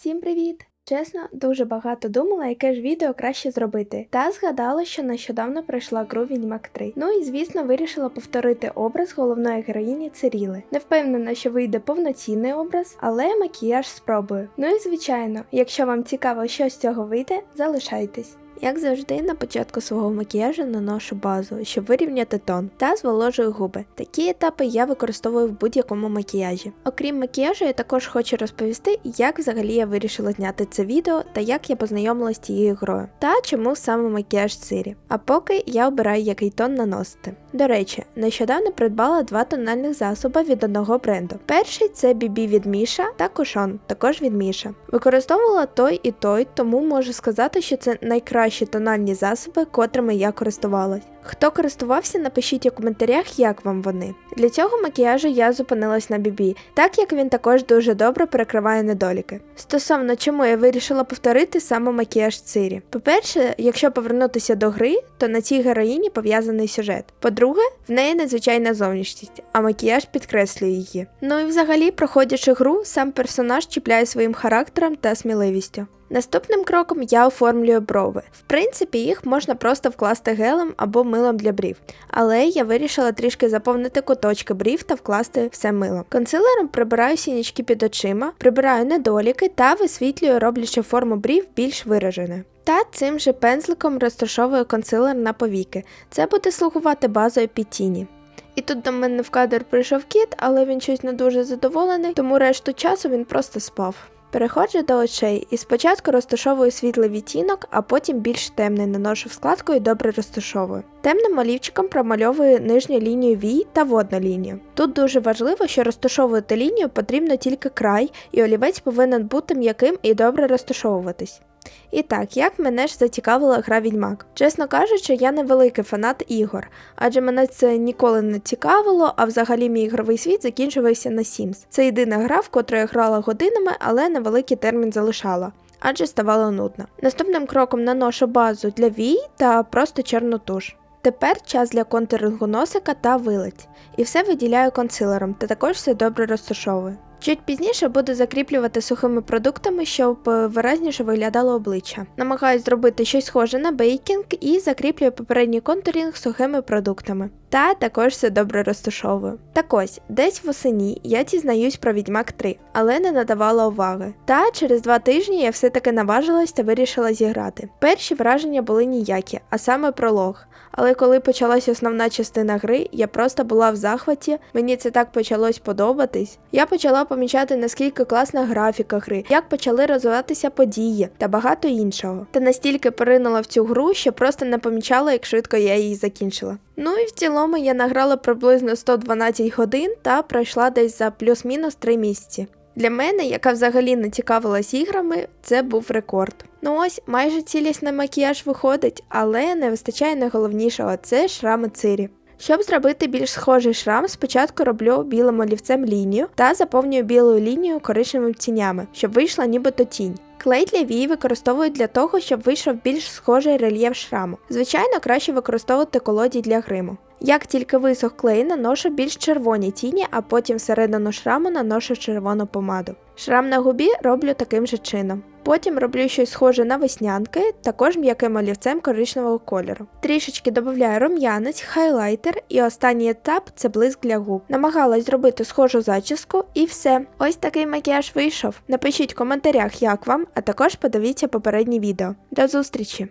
Всім привіт! Чесно, дуже багато думала, яке ж відео краще зробити, та згадала, що нещодавно пройшла гру Відьмак 3. Ну і звісно, вирішила повторити образ головної героїні Циріли. Не впевнена, що вийде повноцінний образ, але макіяж спробую. Ну і звичайно, якщо вам цікаво, що з цього вийде, залишайтесь. Як завжди, на початку свого макіяжу наношу базу, щоб вирівняти тон, та зволожую губи. Такі етапи я використовую в будь-якому макіяжі. Окрім макіяжу, я також хочу розповісти, як взагалі я вирішила зняти це відео та як я познайомилася з цією грою, та чому саме макіяж Сирі. А поки я обираю, який тон наносити. До речі, нещодавно придбала два тональних засоби від одного бренду. Перший це BB від Міша та Кушон, також від Міша. Використовувала той і той, тому можу сказати, що це найкращі тональні засоби, котрими я користувалась. Хто користувався, напишіть у коментарях, як вам вони. Для цього макіяжу я зупинилась на BB, так як він також дуже добре перекриває недоліки. Стосовно чому я вирішила повторити саме макіяж Цирі. По-перше, якщо повернутися до гри, то на цій героїні пов'язаний сюжет. По-друге, в неї незвичайна зовнішність, а макіяж підкреслює її. Ну і взагалі, проходячи гру, сам персонаж чіпляє своїм характером та сміливістю. Наступним кроком я оформлюю брови. В принципі, їх можна просто вкласти гелем або милом для брів, але я вирішила трішки заповнити куточки брів та вкласти все мило. Консилером прибираю сінячки під очима, прибираю недоліки та висвітлюю, роблячи форму брів більш вираженою. Та цим же пензликом розташовую консилер на повіки. Це буде слугувати базою під тіні. І тут до мене в кадр прийшов кіт, але він щось не дуже задоволений, тому решту часу він просто спав. Переходжу до очей і спочатку розташовую світлий відтінок, а потім більш темний наношу складку і добре розташовую. Темним олівчиком промальовую нижню лінію вій та водну лінію. Тут дуже важливо, що розташовувати лінію потрібно тільки край, і олівець повинен бути м'яким і добре розташовуватись. І так, як мене ж зацікавила гра Відьмак. Чесно кажучи, я не великий фанат ігор, адже мене це ніколи не цікавило, а взагалі мій ігровий світ закінчувався на Sims. Це єдина гра, в котру я грала годинами, але на великий термін залишала. Адже ставало нудно. Наступним кроком наношу базу для вій та просто чорну туш. Тепер час для контурингу носика та вилиць. І все виділяю консилером та також все добре розташовую. Чуть пізніше буду закріплювати сухими продуктами, щоб е, виразніше виглядало обличчя. Намагаюсь зробити щось схоже на бейкінг і закріплюю попередній контурінг сухими продуктами. Та також все добре розташовую. Так ось, десь восені я дізнаюсь про Відьмак 3, але не надавала уваги. Та через два тижні я все-таки наважилась та вирішила зіграти. Перші враження були ніякі, а саме пролог. Але коли почалась основна частина гри, я просто була в захваті, мені це так почалось подобатись. Я почала помічати, наскільки класна графіка гри, як почали розвиватися події та багато іншого. Та настільки поринула в цю гру, що просто не помічала, як швидко я її закінчила. Ну і в цілому я награла приблизно 112 годин та пройшла десь за плюс-мінус 3 місяці. Для мене, яка взагалі не цікавилась іграми, це був рекорд. Ну ось, майже цілісний макіяж виходить, але не вистачає найголовнішого це шрами цирі. Щоб зробити більш схожий шрам, спочатку роблю білим олівцем лінію та заповнюю білою лінією коричневими тінями, щоб вийшла нібито тінь. Клей для вій використовують для того, щоб вийшов більш схожий рельєф шраму. Звичайно, краще використовувати колоді для гриму. Як тільки висох клей, наношу більш червоні тіні, а потім всередину шраму наношу червону помаду. Шрам на губі роблю таким же чином. Потім роблю щось схоже на веснянки, також м'яким олівцем коричневого кольору. Трішечки додаю рум'янець, хайлайтер і останній етап це блиск для губ. Намагалась зробити схожу зачіску і все. Ось такий макіяж вийшов. Напишіть в коментарях, як вам, а також подивіться попереднє відео. До зустрічі!